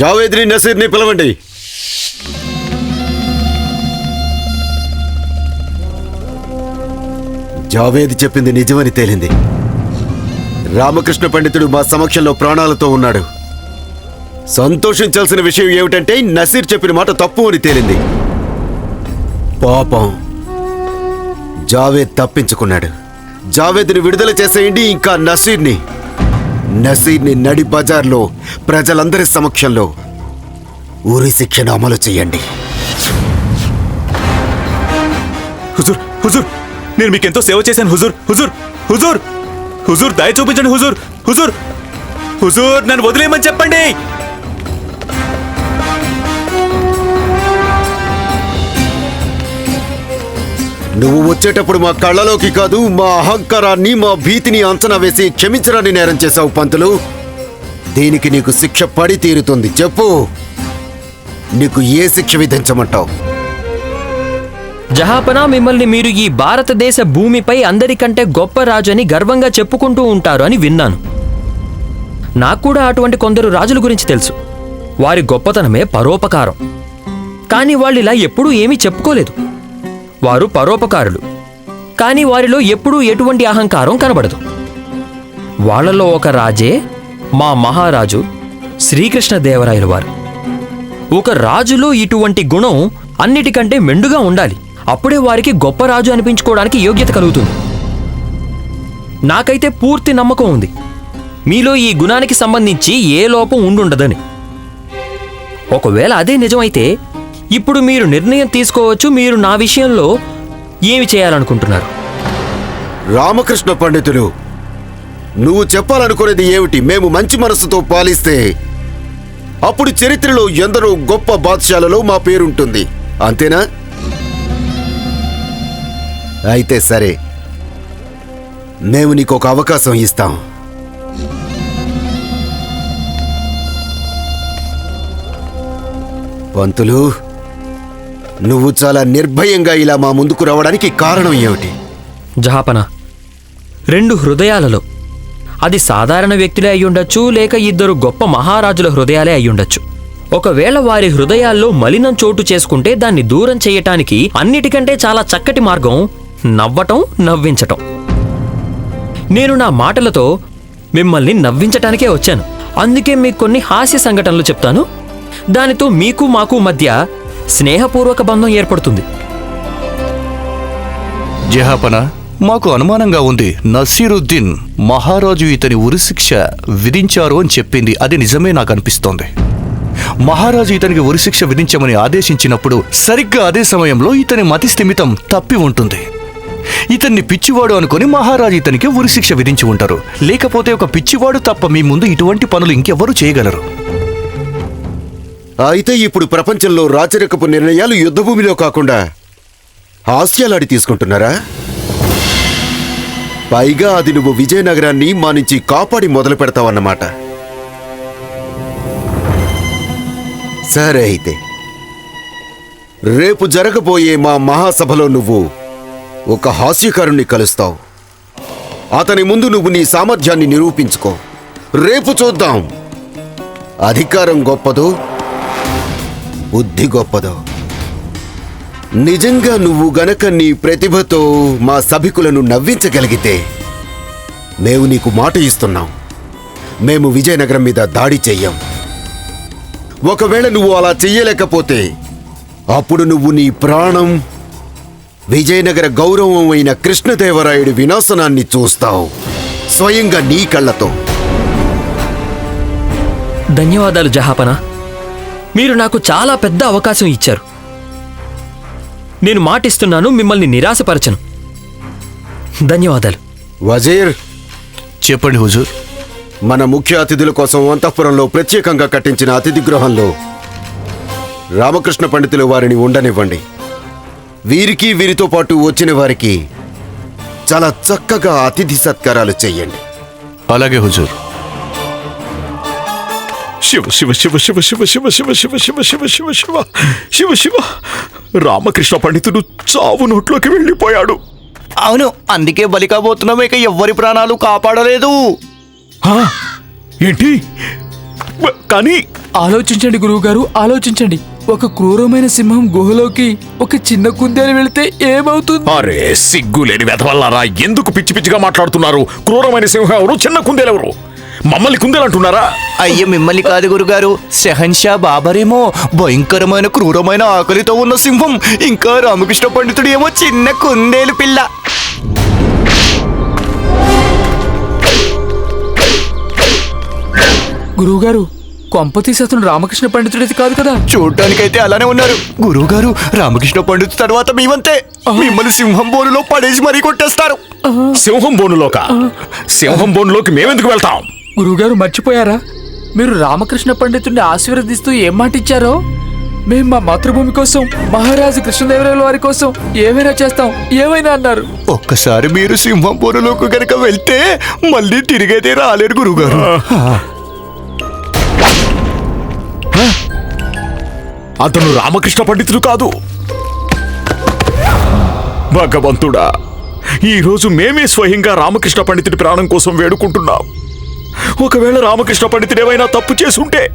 జావేద్రి నసీర్ని పిలవండి. జావేద్ చెప్పింది నిజమని తేలింది. రామకృష్ణ పండితుడు మా సమక్షంలో ప్రాణాలతో ఉన్నాడు. సంతోషించాల్సిన విషయం ఏమిటంటే నసీర్ చెప్పిన మాట తప్పు అని తేలింది. పాపం. జావేద్ తప్పించుకున్నాడు. జావేద్ని విడుదల చేసేయండి ఇంకా నసీర్ని. నసీర్ని నడి బజార్లో ప్రజలందరి సమక్షంలో. ఊరి శిక్షను అమలు చేయండి. హుజూర్ హుజూర్! నేను మీకెంతో సేవ చేశాను హుజూర్ హుజూర్ హుజూర్! హుజూర్ దయ చూపించండి హుజూర్ హుజూర్! హుజూర్ నన్ను వదిలేయమని చెప్పండి! నువ్వు వచ్చేటప్పుడు మా కళ్ళలోకి కాదు మా అహంకారాన్ని మా భీతిని అంచనా వేసి క్షమించరాని నేరం చేశావు పంతులు. దీనికి నీకు శిక్ష పడి తీరుతుంది. చెప్పు. నీకు ఏ శిక్ష విధించమంటావు? జహాపనా మిమ్మల్ని మీరు ఈ భారతదేశ భూమిపై అందరికంటే గొప్ప రాజు అని గర్వంగా చెప్పుకుంటూ ఉంటారు అని విన్నాను. నాకు కూడా అటువంటి కొందరు రాజుల గురించి తెలుసు. వారి గొప్పతనమే పరోపకారం. కానీ వాళ్ళు ఇలా ఎప్పుడూ ఏమీ చెప్పుకోలేదు. వారు పరోపకారులు. కానీ వారిలో ఎప్పుడూ ఎటువంటి అహంకారం కనబడదు. వాళ్ళలో ఒక రాజే మా మహారాజు శ్రీకృష్ణదేవరాయలు వారు. ఒక రాజులో ఇటువంటి గుణం అన్నిటికంటే మెండుగా ఉండాలి. అప్పుడే వారికి గొప్ప రాజు అనిపించుకోవడానికి యోగ్యత కలుగుతుంది. నాకైతే పూర్తి నమ్మకం ఉంది. మీలో ఈ గుణానికి సంబంధించి ఏ లోపం ఉండుండదని. ఒకవేళ అదే నిజమైతే ఇప్పుడు మీరు నిర్ణయం తీసుకోవచ్చు మీరు నా విషయంలో ఏమి చేయాలనుకుంటున్నారు? రామకృష్ణ పండితులు నువ్వు చెప్పాలనుకునేది ఏమిటి? మేము మంచి మనసుతో పాలిస్తే అప్పుడు చరిత్రలో ఎందరో గొప్ప బాద్షాలలో మా పేరుంటుంది. అంతేనా? అయితే సరే. మేము నీకు ఒక అవకాశం ఇస్తాం. పంతులు నువ్వు చాలా నిర్భయంగా ఇలా మా ముందుకు రావడానికి కారణం ఏమిటి? జహాపన రెండు హృదయాలలో. అది సాధారణ వ్యక్తులే అయ్యుండొచ్చు లేక ఇద్దరు గొప్ప మహారాజుల హృదయాలే అయ్యుండొచ్చు ఒకవేళ వారి హృదయాల్లో మలినం చోటు చేసుకుంటే దాన్ని దూరం చేయటానికి అన్నిటికంటే చాలా చక్కటి మార్గం నవ్వటం నవ్వించటం. నేను నా మాటలతో మిమ్మల్ని నవ్వించటానికే వచ్చాను. అందుకే మీకు కొన్ని హాస్య సంఘటనలు చెప్తాను. దానితో మీకు మాకు మధ్య స్నేహపూర్వక బంధం ఏర్పడుతుంది. జహాపన మాకు అనుమానంగా ఉంది. నసీరుద్దీన్ మహారాజు ఇతని ఉరిశిక్ష విధించారు అని చెప్పింది. అది నిజమే నాకు అనిపిస్తోంది. మహారాజు ఇతనికి ఉరిశిక్ష విధించమని ఆదేశించినప్పుడు సరిగ్గా అదే సమయంలో ఇతని మతి స్థిమితం తప్పి ఉంటుంది. ఇతన్ని పిచ్చివాడు అనుకొని మహారాజు ఇతనికి ఉరిశిక్ష విధించి ఉంటారు. లేకపోతే ఒక పిచ్చివాడు తప్ప మీ ముందు ఇటువంటి పనులు ఇంకెవ్వరూ చేయగలరు. అయితే ఇప్పుడు ప్రపంచంలో రాచరికపు నిర్ణయాలు యుద్ధభూమిలో కాకుండా హాస్యాలాడి తీసుకుంటున్నారా? పైగా అది నువ్వు విజయనగరాన్ని మా నుంచి కాపాడి మొదలు పెడతావన్నమాట. సరే అయితే. రేపు జరగబోయే మా మహాసభలో నువ్వు ఒక హాస్యకారుణ్ణి కలుస్తావు. అతని ముందు నువ్వు నీ సామర్థ్యాన్ని నిరూపించుకో. రేపు చూద్దాం. అధికారం గొప్పదో బుద్ధి గొప్పదో? నిజంగా నువ్వు గనక నీ ప్రతిభతో మా సభికులను నవ్వించగలిగితే మేము నీకు మాట ఇస్తున్నాం. మేము విజయనగరం మీద దాడి చెయ్యం. ఒకవేళ నువ్వు అలా చెయ్యలేకపోతే అప్పుడు నువ్వు నీ ప్రాణం విజయనగర గౌరవం అయిన కృష్ణదేవరాయుడి వినాశనాన్ని చూస్తావు. స్వయంగా నీ కళ్ళతో. ధన్యవాదాలు జహాపనా. మీరు నాకు చాలా పెద్ద అవకాశం ఇచ్చారు. నేను మాటిస్తున్నాను మిమ్మల్ని నిరాశపరచను. ధన్యవాదాలు. వజీర్! చెప్పండి హుజూర్. మన ముఖ్య అతిథుల కోసం అంతఃపురంలో ప్రత్యేకంగా కట్టించిన అతిథి గృహంలో రామకృష్ణ పండితులు వారిని ఉండనివ్వండి. వీరికి వీరితో పాటు వచ్చిన వారికి చాలా చక్కగా అతిథి సత్కారాలు చెయ్యండి అలాగే హుజూర్. శివ శివ శివ శివ శివ శివ శివ శివ శివ శివ శివ శివ శివ శివ రామకృష్ణ పండితుడు చావు నోట్లోకి వెళ్ళిపోయాడు అవును అందుకే బలి కాబోతున్నాం ఇక ఎవ్వరి ప్రాణాలు కాపాడలేదు ఆ, ఏంటి బ- కానీ ఆలోచించండి గురువుగారు ఆలోచించండి ఒక క్రూరమైన సింహం గుహలోకి ఒక చిన్న కుందేలు వెళితే ఏమవుతుంది అరే సిగ్గు లేని వెధవల్లారా ఎందుకు పిచ్చి పిచ్చిగా మాట్లాడుతున్నారు క్రూరమైన సింహం ఎవరు చిన్న కుందేలెవరు మమ్మల్ని కుందేలంటున్నారా? అయ్య మిమ్మల్ని కాదు గురుగారు. షహన్షా బాబరేమో భయంకరమైన క్రూరమైన ఆకలితో ఉన్న సింహం. ఇంకా రామకృష్ణ పండితుడు ఏమో చిన్న కుందేలు పిల్ల. గురువుగారు కొంప తీసి అతను రామకృష్ణ పండితుడిది కాదు కదా? చూడ్డానికైతే అలానే ఉన్నారు. గురువుగారు రామకృష్ణ పండితు తర్వాత మేమంతే. మిమ్మల్ని సింహం బోనులో పడేసి మరీ కొట్టేస్తారు. సింహం బోనులోక? సింహం బోనులోకి మేమెందుకు వెళ్తాం? గురువుగారు మర్చిపోయారా? మీరు రామకృష్ణ పండితుడిని ఆశీర్వదిస్తూ ఏం మాట ఇచ్చారో? మేము మా మాతృభూమి కోసం మహారాజు కృష్ణదేవరాయల వారి కోసం ఏమైనా చేస్తాం ఏమైనా అన్నారు. ఒక్కసారి మీరు సింహం బోనులోకి గనక వెళ్తే మళ్ళీ తిరిగైతే రాలేరు గురువుగారు. అతను రామకృష్ణ పండితుడు కాదు. భగవంతుడా ఈ రోజు మేమే స్వయంగా రామకృష్ణ పండితుడి ప్రాణం కోసం వేడుకుంటున్నాం. ఒకవేళ రామకృష్ణ పండితుడు ఏమైనా తప్పు చేసుంటే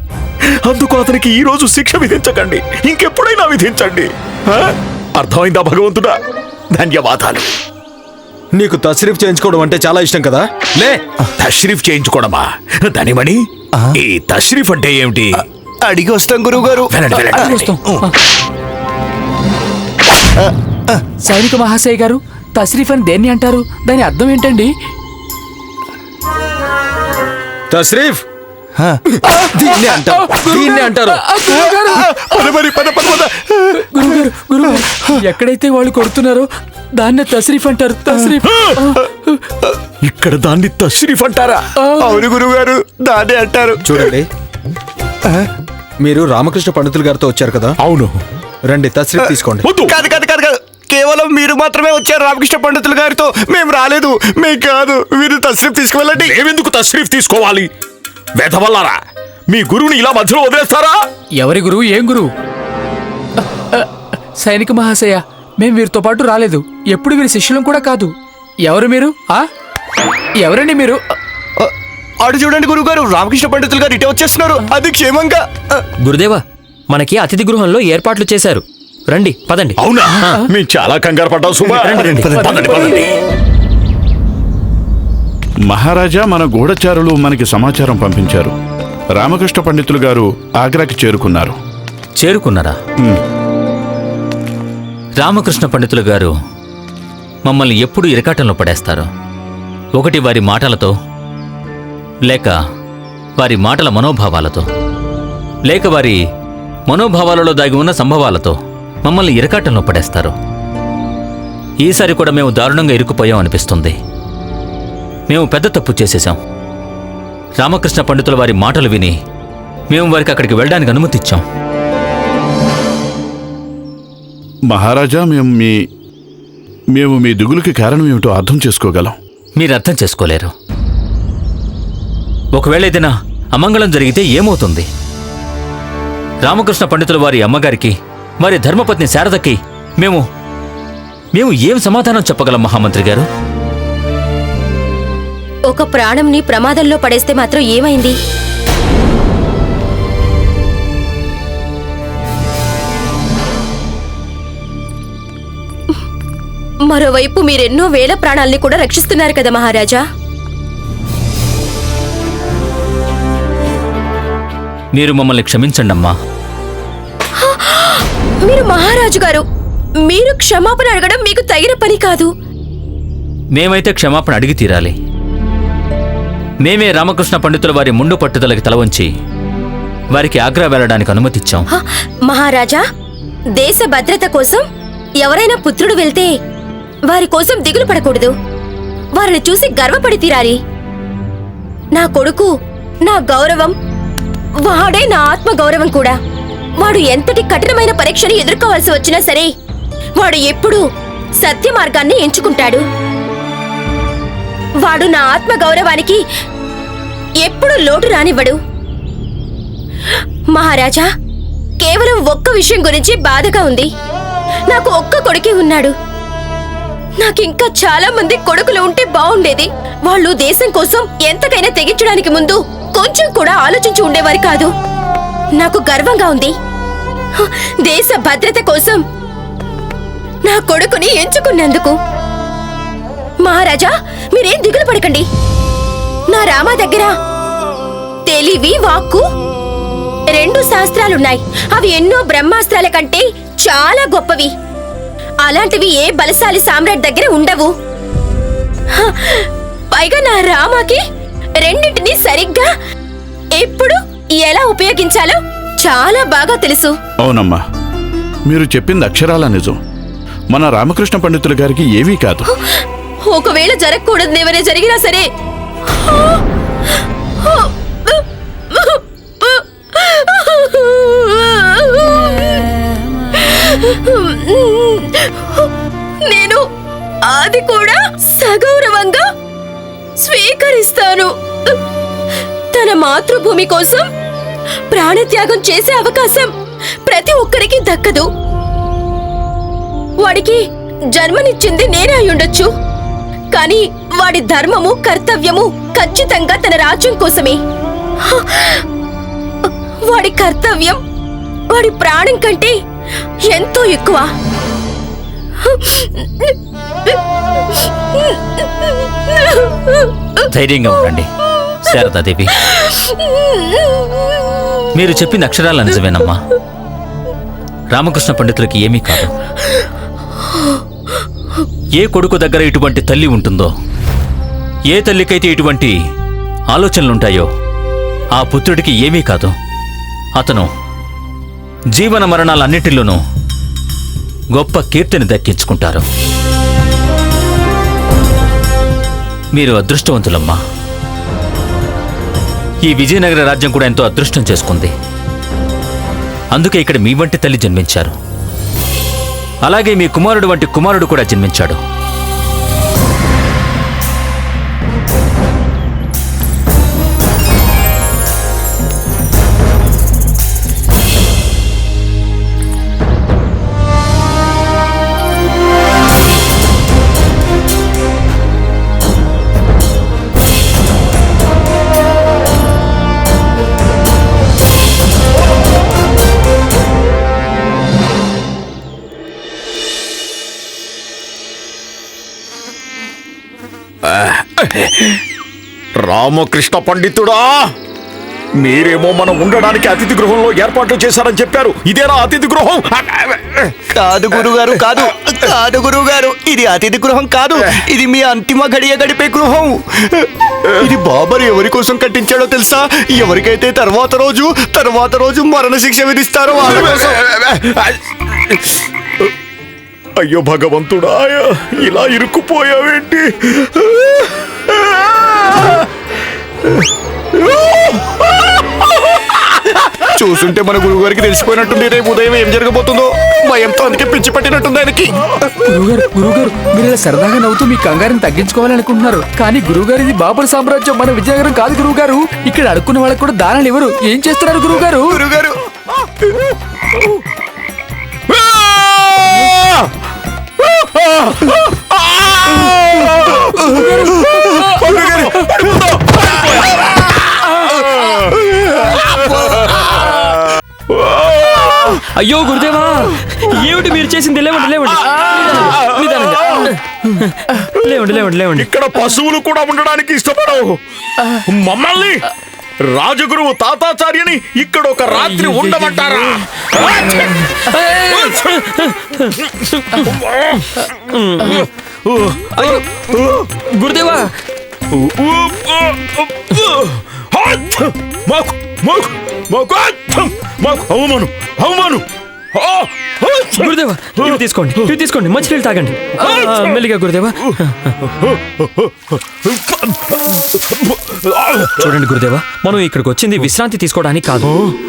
అందుకు అతనికి ఈ రోజు శిక్ష విధించకండి. ఇంకెప్పుడైనా విధించండి? అర్థమైందా భగవంతుడా? ధన్యవాదాలు. నీకు తస్రీఫ్ చేయించుకోవడం అంటే చాలా ఇష్టం కదా? లే. తష్రీఫ్ చేయించుకోవడమా? ధనిమణి ఈ తష్రీఫ్ అంటే ఏమిటి? అడిగి వస్తాం వెళ్ళండి. వస్తాం. సైనిక మహాశయ గారు తస్రీఫ్ అని దేన్ని అంటారు? దాని అర్థం ఏంటండి? తస్రీఫ్! దీన్ని అంటారు. దీన్ని అంటారు. ఎక్కడైతే వాళ్ళు కొడుతున్నారో దాన్నే తస్రీఫ్ అంటారు. తస్రీఫ్. ఇక్కడ దాన్ని తష్రీఫ్ అంటారా? అవును గురువుగారు దాన్నే అంటారు. చూడండి. మీరు రామకృష్ణ పండితులు గారితో వచ్చారు కదా? అవును. రండి తస్రీఫ్ తీసుకోండి. కేవలం మీరు మాత్రమే వచ్చారు రామకృష్ణ పండితులు గారితో. మేము రాలేదు. మేము కాదు. మీరు తస్రీఫ్ తీసుకువెళ్ళండి. మేమెందుకు తష్రీఫ్ తీసుకోవాలి? వెధవల్లారా మీ గురువుని ఇలా మధ్యలో వదిలేస్తారా? ఎవరి గురువు? ఏం గురువు? సైనిక మహాశయ మేం వీరితో పాటు రాలేదు. ఎప్పుడు వీరి శిష్యులం కూడా కాదు. ఎవరు మీరు? ఆ? ఎవరండి మీరు? అటు చూడండి గురువుగారు. రామకృష్ణ పండితులు గారు ఇటే వచ్చేస్తున్నారు. అది క్షేమంగా. గురుదేవా మనకి అతిథి గృహంలో ఏర్పాట్లు చేశారు. రండి పదండి. అవునా? మేము చాలా కంగారు పడ్డాం సుమా. పదండి పదండి. మహారాజా మన గూఢచారులు మనకి సమాచారం పంపించారు. రామకృష్ణ పండితులు గారు ఆగ్రాకి చేరుకున్నారు. చేరుకున్నారా? రామకృష్ణ పండితులు గారు మమ్మల్ని ఎప్పుడు ఇరకాటంలో పడేస్తారు? ఒకటి వారి మాటలతో లేక వారి మాటల మనోభావాలతో లేక వారి మనోభావాలలో దాగి ఉన్న సంభవాలతో. మమ్మల్ని ఇరకాటంలో పడేస్తారు. ఈసారి కూడా మేము దారుణంగా ఇరుక్కుపోయాం అనిపిస్తుంది. మేము పెద్ద తప్పు చేసేశాం. రామకృష్ణ పండితుల వారి మాటలు విని మేము వారికి అక్కడికి వెళ్ళడానికి అనుమతి ఇచ్చాం. మహారాజా మేము మీ మేము మీ దిగులుకి కారణం ఏమిటో అర్థం చేసుకోగలం. మీరు అర్థం చేసుకోలేరు. ఒకవేళ ఏదైనా అమంగళం జరిగితే ఏమవుతుంది? రామకృష్ణ పండితుల వారి అమ్మగారికి వారి ధర్మపత్ని శారదకి మేము మేము ఏం సమాధానం చెప్పగలం మహామంత్రి గారు? ఒక ప్రాణంని ప్రమాదంలో పడేస్తే మాత్రం ఏమైంది? మరోవైపు మీరెన్నో వేల ప్రాణాల్ని కూడా రక్షిస్తున్నారు కదా మహారాజా. మీరు మమ్మల్ని క్షమించండి అమ్మా మీరు మహారాజు గారు మీరు క్షమాపణ అడగడం మీకు తగిన పని కాదు. మేమైతే క్షమాపణ అడిగి తీరాలి. మేమే రామకృష్ణ పండితుల వారి ముండు పట్టుదలకి తల వంచి వారికి ఆగ్రా వెళ్ళడానికి అనుమతిచ్చాం హ, మహారాజా దేశ భద్రత కోసం ఎవరైనా పుత్రుడు వెళ్తే వారి కోసం దిగులు పడకూడదు. వారిని చూసి గర్వపడి తీరాలి. నా కొడుకు నా గౌరవం వాడే నా ఆత్మ గౌరవం కూడా. వాడు ఎంతటి కఠినమైన పరీక్షను ఎదుర్కోవాల్సి వచ్చినా సరే వాడు ఎప్పుడూ సత్య మార్గాన్ని ఎంచుకుంటాడు. వాడు నా ఆత్మ గౌరవానికి ఎప్పుడూ లోటు రానివ్వడు. మహారాజా కేవలం ఒక్క విషయం గురించి బాధగా ఉంది. నాకు ఒక్క కొడుకే ఉన్నాడు. నాకింకా చాలా మంది కొడుకులు ఉంటే బాగుండేది వాళ్ళు దేశం కోసం ఎంతకైనా తెగించడానికి ముందు కొంచెం కూడా ఆలోచించి ఉండేవారు కాదు. నాకు గర్వంగా ఉంది. హ, దేశ భద్రత కోసం నా కొడుకుని ఎంచుకున్నందుకు. మహారాజా మీరేం దిగులు పడకండి. నా రామ దగ్గర తెలివి వాక్కు రెండు శాస్త్రాలున్నాయి. అవి ఎన్నో బ్రహ్మాస్త్రాల కంటే చాలా గొప్పవి. అలాంటివి ఏ బలశాలి సామ్రాట్ దగ్గర ఉండవు. హ, పైగా నా రామాకి రెండింటిని సరిగ్గా ఎప్పుడు ఎలా ఉపయోగించాలో చాలా బాగా తెలుసు. అవునమ్మా మీరు చెప్పింది అక్షరాల నిజం. మన రామకృష్ణ పండితుల గారికి ఏమీ కాదు. ఒకవేళ జరగకూడదు ఏమైనా జరిగినా సరే. నేను అది కూడా సగౌరవంగా స్వీకరిస్తాను. తన మాతృభూమి కోసం ప్రాణత్యాగం చేసే అవకాశం ప్రతి ఒక్కరికి దక్కదు. వాడికి జన్మనిచ్చింది నేనే అయ్యుండొచ్చు కానీ వాడి ధర్మము కర్తవ్యము ఖచ్చితంగా తన రాజ్యం కోసమే. హ! వాడి కర్తవ్యం వాడి ప్రాణం కంటే ఎంతో ఎక్కువ. ధైర్యంగా ఉండండి. శారదాదేవి మీరు చెప్పిన అక్షరాల నిజమేనమ్మా. రామకృష్ణ పండితులకి ఏమీ కాదు. ఏ కొడుకు దగ్గర ఇటువంటి తల్లి ఉంటుందో ఏ తల్లికైతే ఇటువంటి ఆలోచనలుంటాయో ఆ పుత్రుడికి ఏమీ కాదు. అతను జీవన మరణాలన్నిటిలోనూ గొప్ప కీర్తిని దక్కించుకుంటారు. మీరు అదృష్టవంతులమ్మా. ఈ విజయనగర రాజ్యం కూడా ఎంతో అదృష్టం చేసుకుంది. అందుకే ఇక్కడ మీ వంటి తల్లి జన్మించారు. అలాగే మీ కుమారుడు వంటి కుమారుడు కూడా జన్మించాడు. రామకృష్ణ పండితుడా! మీరేమో మనం ఉండడానికి అతిథి గృహంలో ఏర్పాట్లు చేశారని చెప్పారు. ఇదేనా అతిథి గృహం. కాదు గురుగారు కాదు. కాదు గురుగారు ఇది అతిథి గృహం కాదు. ఇది మీ అంతిమ గడియ గడిపే గృహం. ఇది బాబర్ ఎవరి కోసం కట్టించాడో తెలుసా? ఎవరికైతే తర్వాత రోజు తర్వాత రోజు మరణ శిక్ష విధిస్తారో వాళ్ళ కోసం. అయ్యో భగవంతుడా ఇలా ఇరుక్కుపోయావేంటి? చూస్తుంటే మన గురువు గారికి తెలిసిపోయినట్టుంది రేపు ఉదయం ఏం జరగబోతుందో. భయంతో అందుకే పిచ్చి పట్టినట్టుంది ఆయనకి. గురుగారు గురుగారు మీరు ఇలా సరదాగా నవ్వుతూ మీ కంగారుని తగ్గించుకోవాలనుకుంటున్నారు. కానీ గురుగారు ఇది బాబర్ సామ్రాజ్యం మన విజయనగరం కాదు గురువుగారు ఇక్కడ అడుక్కున్న వాళ్ళకి కూడా దానాలు ఇవ్వరు. ఏం చేస్తున్నారు గురువుగారు గురుగారు. అయ్యో గురుదేవా ఏమిటి మీరు చేసింది? లేవండి లేవండి. నిదానంగా. లేవండి లేవండి లేవండి. ఇక్కడ పశువులు కూడా ఉండడానికి ఇష్టపడవు. మమ్మల్ని రాజగురువు తాతాచార్యని ఇక్కడ ఒక రాత్రి ఉండమంటారా గురుదేవా మాకు మాకు మాకు మాకు అవమాను అవమాను. గురుదేవా ఇవి తీసుకోండి ఇవి తీసుకోండి మంచినీళ్ళు తాగండి. మెల్లిగా గురుదేవా. చూడండి గురుదేవా మనం ఇక్కడికి వచ్చింది విశ్రాంతి తీసుకోవడానికి కాదు.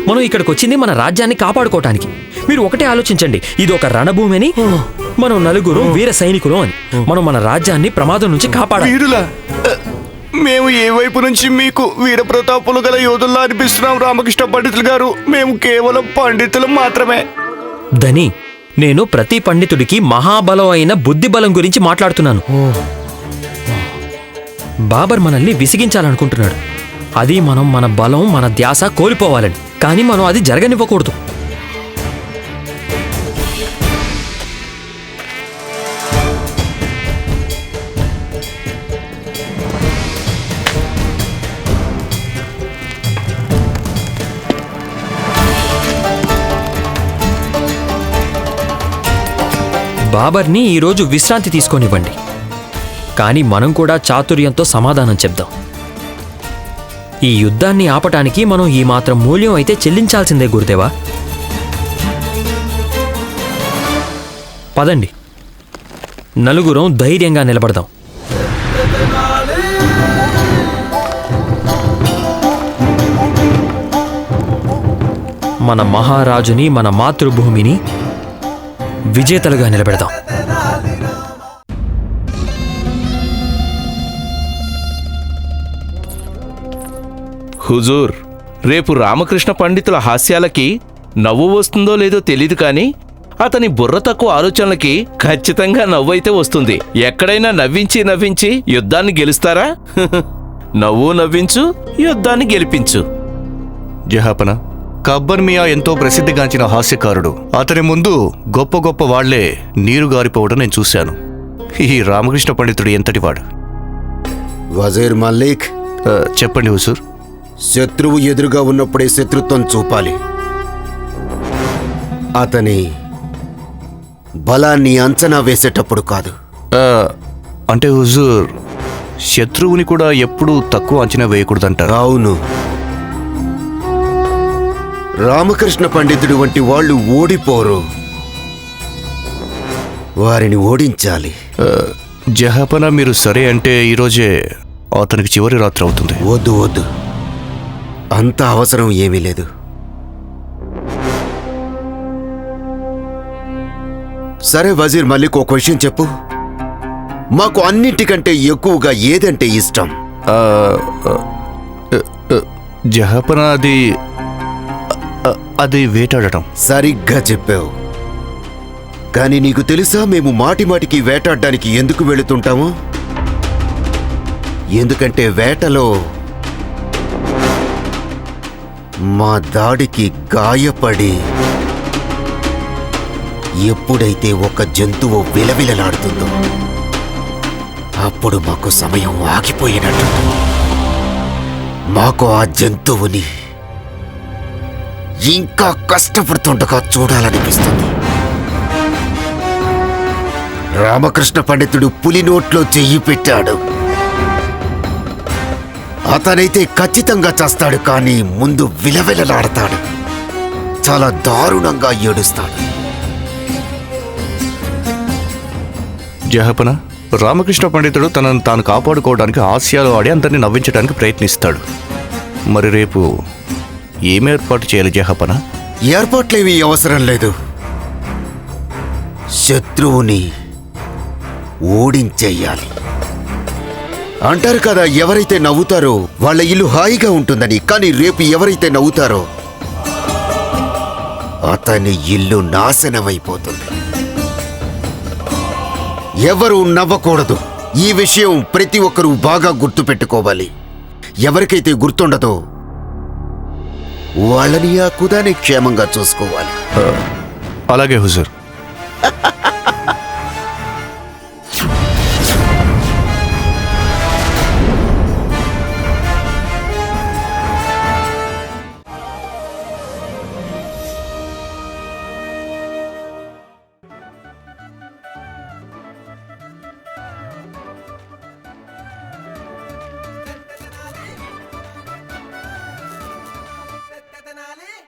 మనం ఇక్కడికి వచ్చింది మన రాజ్యాన్ని కాపాడుకోవటానికి. మీరు ఒకటే ఆలోచించండి ఇది ఒక రణభూమి అని మనం నలుగురు వీర సైనికులు అని. మనం మన రాజ్యాన్ని ప్రమాదం నుంచి కాపాడాలి. మేము ఏ వైపు నుంచి మీకు వీర ప్రతాపులు గల యోధుల్లా అనిపిస్తున్నాం రామకృష్ణ పండితులు గారు? మేము కేవలం పండితులు మాత్రమే. ధని నేను ప్రతి పండితుడికి మహాబలం అయిన బుద్ధి బలం గురించి మాట్లాడుతున్నాను. బాబర్ మనల్ని విసిగించాలనుకుంటున్నాడు. అది మనం మన బలం మన ధ్యాస కోల్పోవాలని. కానీ మనం అది జరగనివ్వకూడదు. బాబర్ని ఈరోజు విశ్రాంతి తీసుకొనివ్వండి. కానీ మనం కూడా చాతుర్యంతో సమాధానం చెప్దాం. ఈ యుద్ధాన్ని ఆపటానికి మనం ఈ మాత్రం మూల్యం అయితే చెల్లించాల్సిందే గురుదేవా. పదండి. నలుగురం ధైర్యంగా నిలబడదాం. మన మహారాజుని మన మాతృభూమిని విజేతలుగా నిలబెడదాం. హుజూర్ రేపు రామకృష్ణ పండితుల హాస్యాలకి నవ్వు వస్తుందో లేదో తెలీదు కానీ అతని బుర్ర తక్కువ ఆలోచనలకి ఖచ్చితంగా నవ్వు అయితే వస్తుంది. ఎక్కడైనా నవ్వించి నవ్వించి యుద్ధాన్ని గెలుస్తారా? నవ్వు నవ్వించు యుద్ధాన్ని గెలిపించు. జహాపన కబ్బర్ మియా ఎంతో ప్రసిద్ధిగాంచిన హాస్యకారుడు. అతని ముందు గొప్ప గొప్ప వాళ్ళే నీరు గారిపోవడం నేను చూశాను. ఈ రామకృష్ణ పండితుడు ఎంతటివాడు వజీర్ మల్లిక్. ఆ, చెప్పండి హుసూర్ శత్రువు ఎదురుగా ఉన్నప్పుడే శత్రుత్వం చూపాలి. అతని బలాన్ని అంచనా వేసేటప్పుడు కాదు. ఆ, అంటే హుజూర్ శత్రువుని కూడా ఎప్పుడూ తక్కువ అంచనా వేయకూడదంటారా? అవును. రామకృష్ణ పండితుడు వంటి వాళ్ళు ఓడిపోరు. వారిని ఓడించాలి. జహాపన మీరు సరే అంటే ఈరోజే అతనికి చివరి రాత్రి అవుతుంది. వద్దు వద్దు. అంత అవసరం ఏమీ లేదు. సరే వజీర్ మల్లిక్ ఒక విషయం చెప్పు. మాకు అన్నింటికంటే ఎక్కువగా ఏదంటే ఇష్టం? జహాపన అది అది వేటాడటం. సరిగ్గా చెప్పావు. కానీ నీకు తెలుసా మేము మాటిమాటికి వేటాడడానికి ఎందుకు వెళుతుంటాము? ఎందుకంటే వేటలో మా దాడికి గాయపడి ఎప్పుడైతే ఒక జంతువు విలవిలలాడుతుందో అప్పుడు మాకు సమయం ఆగిపోయినట్టు. మాకు ఆ జంతువుని ఇంకా కష్టపడుతుండగా చూడాలనిపిస్తుంది. రామకృష్ణ పండితుడు పులి నోట్లో చెయ్యి పెట్టాడు. అతనైతే ఖచ్చితంగా చేస్తాడు కానీ ముందు విలవిలలాడతాడు. చాలా దారుణంగా ఏడుస్తాడు. జహపన రామకృష్ణ పండితుడు తనను తాను కాపాడుకోవడానికి హాస్యాలు ఆడి అంతని నవ్వించడానికి ప్రయత్నిస్తాడు. మరి రేపు ఏం ఏర్పాటు చేయాలి జహపన? ఏర్పాట్లేవి అవసరం లేదు. శత్రువుని ఓడించేయాలి. అంటారు కదా ఎవరైతే నవ్వుతారో వాళ్ళ ఇల్లు హాయిగా ఉంటుందని కానీ రేపు ఎవరైతే నవ్వుతారో అతని ఇల్లు నాశనమైపోతుంది. ఎవరు నవ్వకూడదు. ఈ విషయం ప్రతి ఒక్కరూ బాగా గుర్తుపెట్టుకోవాలి. ఎవరికైతే గుర్తుండదో వాళ్ళని ఆ కుదాని క్షేమంగా చూసుకోవాలి. అలాగే హుజూర్.